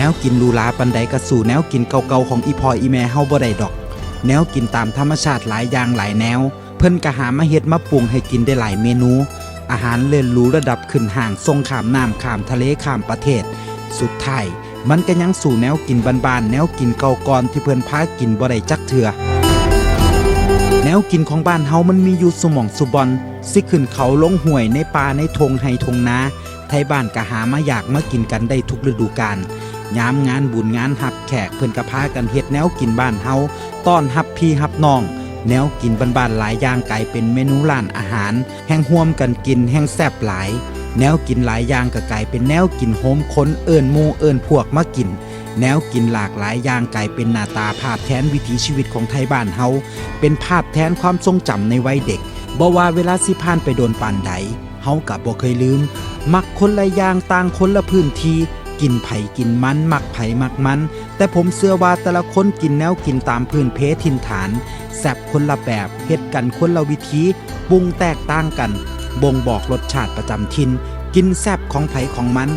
แนวกินหรูหราปันใดก็สู่แนวกินเก่าๆของอีพออีแม่เฮาบ่ได้ดอก แนวกินตามธรรมชาติหลายอย่างหลายแนว เพิ่นก็หามาเฮ็ดมาปรุงให้กินได้หลายเมนู อาหารเลิศหรูระดับขึ้นห่างทรงขามน้ำขามทะเลขามประเทศ สุดท้ายมันก็ยังสู่แนวกินบานๆแนวกินเก่าก่อนที่เพิ่นพากินบ่ได้จักเทื่อแนวกินของบ้านเฮามันมีอยู่สมองสุบอนสิขึ้นเขาลงห้วยในป่าในทงไห้ทงนาไทยบ้านก็หามาอยากมากินกันได้ทุกฤดูกาล ยามงานบุญงานหับแขกเพิ่อนก็พากันเฮ็ดแนวกินบ้านเฮาต้อนรับพี่รับน้อง แนวกินบ้านๆหลายอย่างกลายเป็นเมนูร้านอาหาร แห่งห่วมกันกินแห่งแซ่บหลาย แนวกินหลายอย่างก็กลายเป็นแนวกินโฮมคนเอิ้นมูเอิ้นพวกมากิน แนวกินหลากหลายอย่างกลายเป็นหน้าตาภาพแทนวิถีชีวิตของไทยบ้านเฮาเป็นภาพแทนความทรงจำในวัยเด็กบ่ว่าเวลาสิผ่านไปโดนปานใดเฮากับบ่เคยลืม มักคนละอย่างต่างคนละพื้นที่ กินไผ่กินมันมักไผ่มักมัน แต่ผมเสื้อว่าแต่ละคนกินแนวกินตามพื้นเพถิ่นฐานแซบคนละแบบเฮ็ดกันคนละวิธีปรุงแตกต่างกัน บ่งบอกรสชาติประจำถิ่นกินแซบของไผ่ของมัน